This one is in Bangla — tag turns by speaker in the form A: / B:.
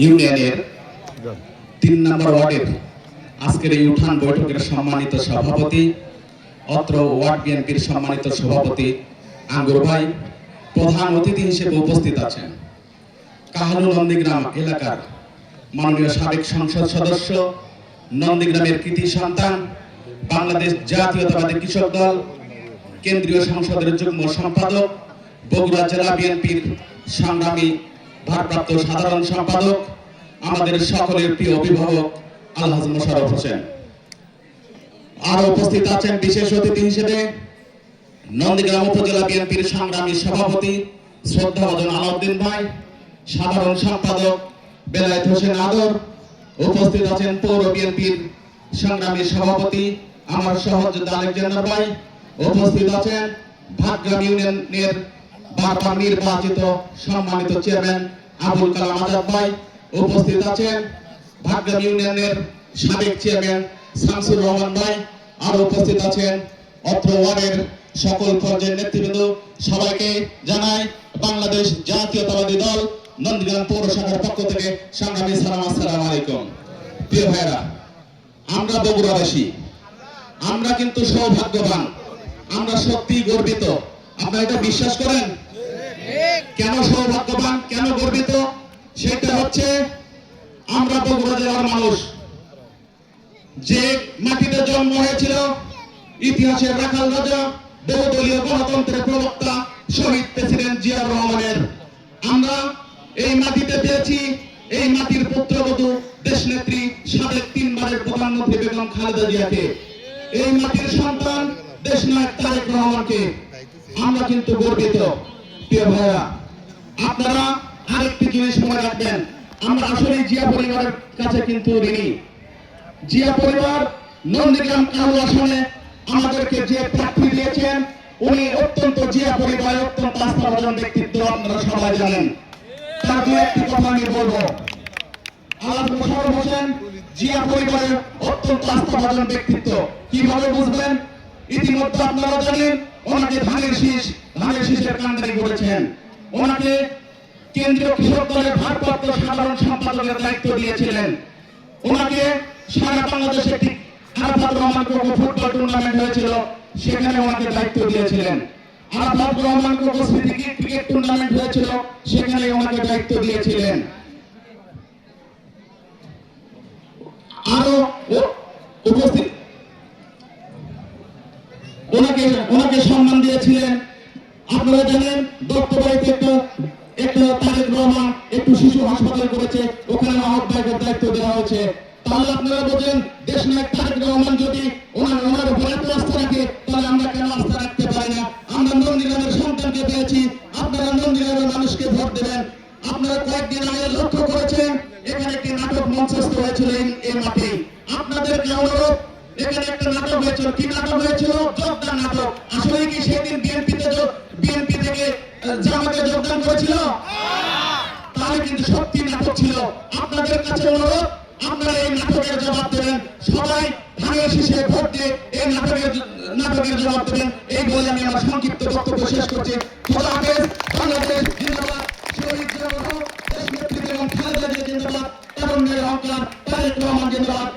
A: ইউনিয়নের তিন নম্বর ওয়ার্ডের আজকের এই উঠান বৈঠকের সম্মানিত সভাপতি অত্র ওয়ার্ড বিএনপির সম্মানিত সভাপতি আঙ্গুর ভাই প্রধান অতিথি হিসেবে উপস্থিত আছেন। কাহালু নন্দীগ্রাম এলাকার মাননীয় সাবেক সংসদ সদস্য নন্দীগ্রামের কৃতি সন্তান বাংলাদেশ জাতীয়তাবাদী কৃষক দল কেন্দ্রীয় সংসদের যুগ্ম সম্পাদক বগুড়া জেলা বিএনপির সংগ্রামী ভারপ্রাপ্ত সাধারণ সম্পাদক, আমাদের সকলের প্রিয় অভিভাবক আলহাজ মোশারফ হোসেন। আরও উপস্থিত আছেন বিশেষ অতিথি হিসেবে নন্দীগ্রাম উপজেলা বিএনপির সংগ্রামী সভাপতি শ্রদ্ধাভাজন আলাউদ্দিন ভাই, সাধারণ সম্পাদক বেলায়েত হোসেন আদর, উপস্থিত আছেন পৌর বিএনপির সংগ্রামী সভাপতি আমার সহযোদ্ধা আলেকজান্ডার ভাই, উপস্থিত আছেন ভাগ্রাম ইউনিয়নের বারবার নির্বাচিত সম্মানিত চেয়ারম্যান আবুল কালাম আজাদ ভাই উপস্থিত আছেন। ভাগ্রাম ইউনিয়নের সাবেক চেয়ারম্যান শামসুর রহমান ভাই আর উপস্থিত আছেন। অত্র ওয়ার্ডের সকল পর্যায়ের নেতৃবৃন্দ সবাইকে জানাই বাংলাদেশ জাতীয়তাবাদী দল নন্দীগ্রাম পৌরসভার পক্ষ থেকে সংগ্রামী সালাম, আসসালামু আলাইকুম। প্রিয় ভাইরা আমরা বগুড়াবাসী আমরা কিন্তু সৌভাগ্যবান। আমরা সত্যি গর্বিত। আপনারা এটা বিশ্বাস করেন? কেন সৌভাগ্যবান, কেন গর্বিত? সেটা হচ্ছে আমরা বগুড়া জেলার মানুষ। যে মাটিতে জন্ম হয়েছিল ইতিহাসের রাখাল রাজা, বহুদলীয় গণতন্ত্রের প্রবক্তা, শহীদ প্রেসিডেন্ট জিয়াউর রহমানের। আমরা এই মাটিতে পেয়েছি, এই মাটির পুত্রবধূ, দেশনেত্রী, সাবেক তিনবারের প্রধানমন্ত্রী বেগম খালেদা জিয়াকে। এই মাটির সন্তান, দেশনায়ক তারেক রহমানকে। আমরা কিন্তু গর্বিত। প্রিয় ভাইয়া আপনারা আরেকটি জিনিস মনে রাখবেন। আমরা আসলে জিয়া পরিবারের কাছে কিন্তু ঋণী। জিয়া পরিবার নন্দীগ্রাম কালু আসনে আমাদেরকে যে প্রার্থী দিয়েছেন, উনি অত্যন্ত জিয়া পরিবার অত্যন্ত আস্থাভাজন ব্যক্তিত্ব, আপনারা সবাই জানেন। তার দু একটি কথা আমি বলব। হোসেন জিয়া পরিবারের অত্যন্ত আস্থাভাজন ব্যক্তিত্ব। কীভাবে বুঝবেন? ইতিমধ্যে আপনারা জানেন, ওনাকে ধানের শীষ, ধানের শীষের কান্দারি করেছেন ওনাকে কেন্দ্রীয় কৃষক দলের ভারপ্রাপ্ত সাধারণ সম্পাদকের দায়িত্ব দিয়েছিলেন। ওনাকে সারা বাংলাদেশে একটি আরাফাত রহমান কোকো ফুটবল টুর্নামেন্ট হয়েছিল, সেখানে ওনাকে দায়িত্ব দিয়েছিলেন। আরাফাত রহমান কোকো স্মৃতি ক্রিকেট টুর্নামেন্ট হয়েছিল, সেখানে ওনাকে দায়িত্ব দিয়েছিলেন। আরও উপস্থিত? ওনাকে ওনাকে সম্মান দিয়েছিলেন। আপনারা জানেন, দত্তবাড়িতে একটা একটা তারেক রহমান একটু শিশু হাসপাতাল করেছে, ওখানে আহ্বায়কের দায়িত্ব দেওয়া হয়েছে। তাহলে আপনারা বোঝেন দেশ নায়ক তারেক রহমান যদি ওনার ওনার আস্থা রাখে, তাহলে আমরা কেন আস্থা রাখতে পারি না? আমরা নন্দীগ্রামের সন্তানকে পেয়েছি, আপনারা নন্দীগ্রামের মানুষকে ভোট দেবেন। আপনারা কয়েকদিন আগে লক্ষ্য করেছেন, এখানে একটি নাটক মঞ্চস্থ হয়েছিল এই- মাঠে। আপনাদেরকে অনুরোধ? এখানে একটা নাটক হয়েছিল। কি নাটক হয়েছিল? যোগদান নাটক। আসলে কি সেদিন করেছিল তাহলে কিন্তু সত্যি নাটক ছিল। আপনাদের কাছে অনুরোধ, আপনারা এই নাটকের জবাব দেবেন। সবাই ধানের শীষে ভোট দিয়ে এই নাটকের নাটকের জবাব দেবেন। এই বলে আমি আমার সংক্ষিপ্ত বক্তব্য শেষ করছি। জিন্দাবাদ। বেগম খালেদা জিন্দাবাদ। তারুণ্যের অহংকার তারেক রহমান জিন্দাবাদ।